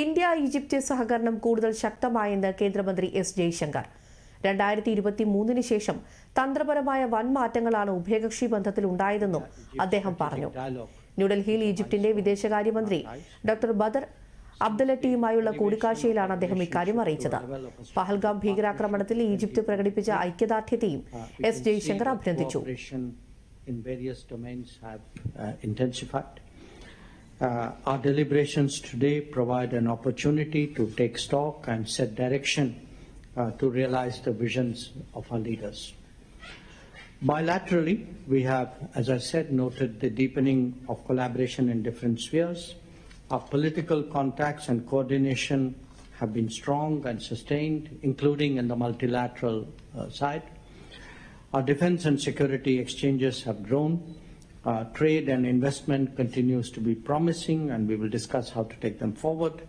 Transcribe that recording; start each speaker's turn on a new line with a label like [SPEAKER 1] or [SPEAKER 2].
[SPEAKER 1] India Egypt സഹകരണം കൂടുതൽ ശക്തമായെന്ന് കേന്ദ്രമന്ത്രി എസ് ജയശങ്കർ. രണ്ടായിരത്തി ഇരുപത്തി മൂന്നിന് ശേഷം തന്ത്രപരമായ വൻ മാറ്റങ്ങളാണ് ഉഭയകക്ഷി ബന്ധത്തിൽ ഉണ്ടായതെന്നും അദ്ദേഹം പറഞ്ഞു. ന്യൂഡൽഹിയിൽ ഈജിപ്തിന്റെ വിദേശകാര്യമന്ത്രി ഡോക്ടർ ബദർ അബ്ദുലട്ടിയുമായുള്ള കൂടിക്കാഴ്ചയിലാണ് അദ്ദേഹം ഇക്കാര്യം അറിയിച്ചത്. പഹൽഗാം ഭീകരാക്രമണത്തിൽ ഈജിപ്ത് പ്രകടിപ്പിച്ച ഐക്യദാർഢ്യത്തെയും എസ് ജയശങ്കർ അഭിനന്ദിച്ചു.
[SPEAKER 2] In various domains have uh, intensified. Uh, Our deliberations today provide an opportunity to take stock and set direction uh, to realize the visions of our leaders. Bilaterally, we have, as I said, noted the deepening of collaboration in different spheres. Our political contacts and coordination have been strong and sustained, including in the multilateral uh, side. Our defense and security exchanges have grown. Uh, trade and investment continues to be promising, and we will discuss how to take them forward.